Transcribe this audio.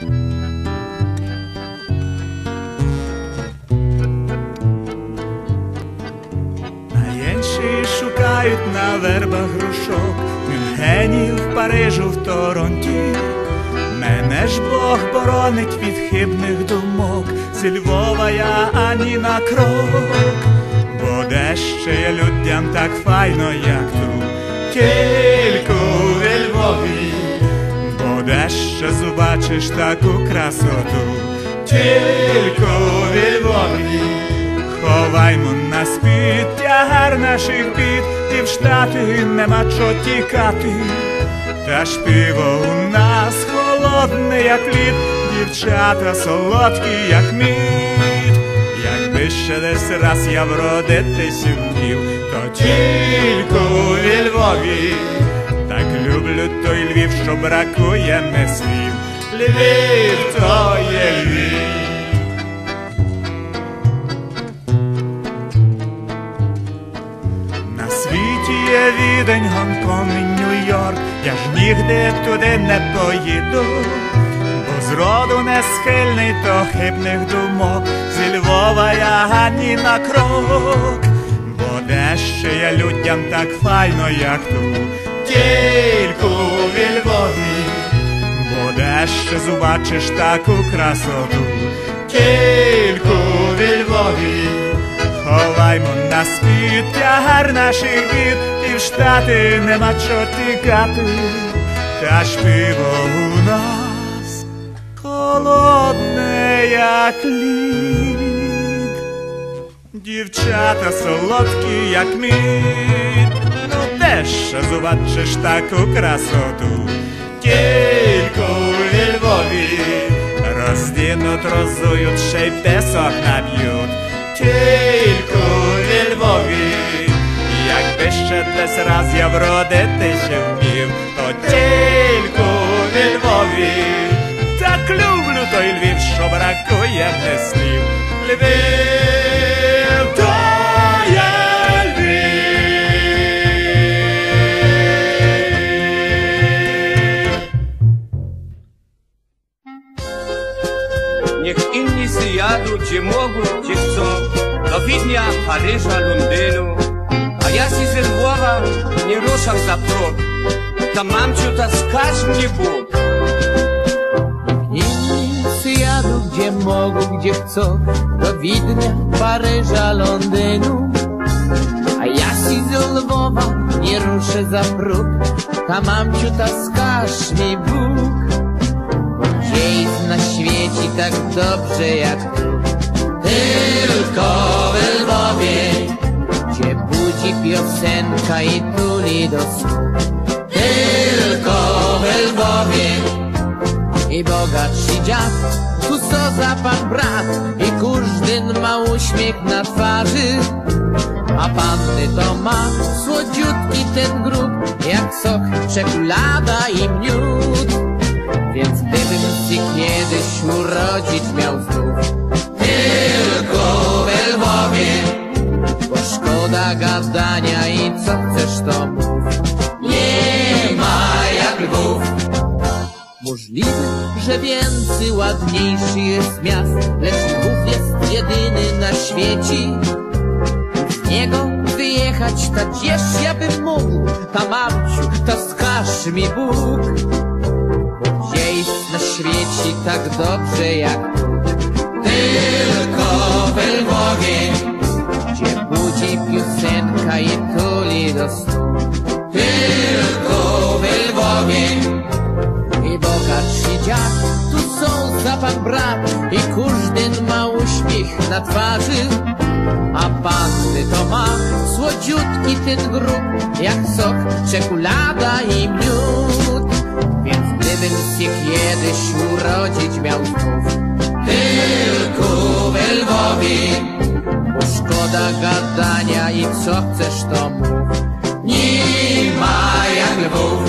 А інші шукають на вербах грушок Мюнхені Парижу, в Торонті. Мене ж Бог боронить від хибних думок, зі Львова я ані на крок, бо де ще є людям так файно, як тут, тільки у Львові, бо де ще зубачиш таку красоту, тільки у Львові. Ховаймо на спід тягар наших бід, і в штати нема чо тікати. Та ж пиво у нас холодне, як лід, дівчата солодкі, як мід. Якби ще десь раз я вродитись вмів, то тільки у Львові. Львів, що бракує не слів. Львів то є Львів. На світі є відень, Гонконг і Нью-Йорк, я ж нігде туди не поїду, бо зроду не схильний до хибних думок, зі Львова я ані на крок, бо де ще є людям так файно, як тут, тільки у Львові, бо де ще зубачиш таку красоту, тільки у Львові. Ховаймо на світ тягар наших бід, і в штати нема чо тікати, та ж пиво у нас холодне, як лід. Дівчата солодкі, як мід, ще зубачиш таку красоту, тільки у Львові роздінуть, розують, ще й песок наб'ють тільки у Львові, якби ще десь раз я вродитися вмів, то тільки у Львові, так люблю той Львів, що бракує не Niech inni si jadą, gdzie mogą, gdzie chcą, do Widnia, Paryża, Londynu. A ja si ze Lwowa nie ruszam za próg. Tam mam ciuta, skaż mnie Bóg. Niemcy jadą gdzie mogą, gdzie chcą Do Widnia, Paryża, Londynu A ja si z Lwowa nie ruszę za próg Tam mamciu, taskaż mi Bóg świecie tak dobrze jak tu Tylko w Lwowie Gdzie budzi piosenka i tuli do snu Tylko w Lwowie i bogatszy dziad, tu co za pan brat i każdy ma uśmiech na twarzy. A panny to ma słodziutki ten grób, jak sok, czekolada i miód. Więc gdybym się kiedyś urodzić miał znów, tylko w Lwowie, bo szkoda gadania i co chcesz to mów. Nie ma jak Lwów. Możliwe, że więcej ładniejszy jest miast, lecz Lwów jest jedyny na świecie. Z niego wyjechać, ta gdzież ja bym mógł, ta mamciu, to skaż mi Bóg. Świecie tak dobrze jak? Tylko w Lwowie, gdzie budzi piosenka i tuli do snu. Tylko w Lwowie, i bogatszy dziad, tu są za pan brat i każdy ma uśmiech na twarzy. A panny to ma słodziutki ten grób, jak sok, czekolada i miód. Gdybym się kiedyś urodzić miał znów, tylko w Lwowie, bo szkoda gadania i co chcesz to mów. Nie ma jak Lwów.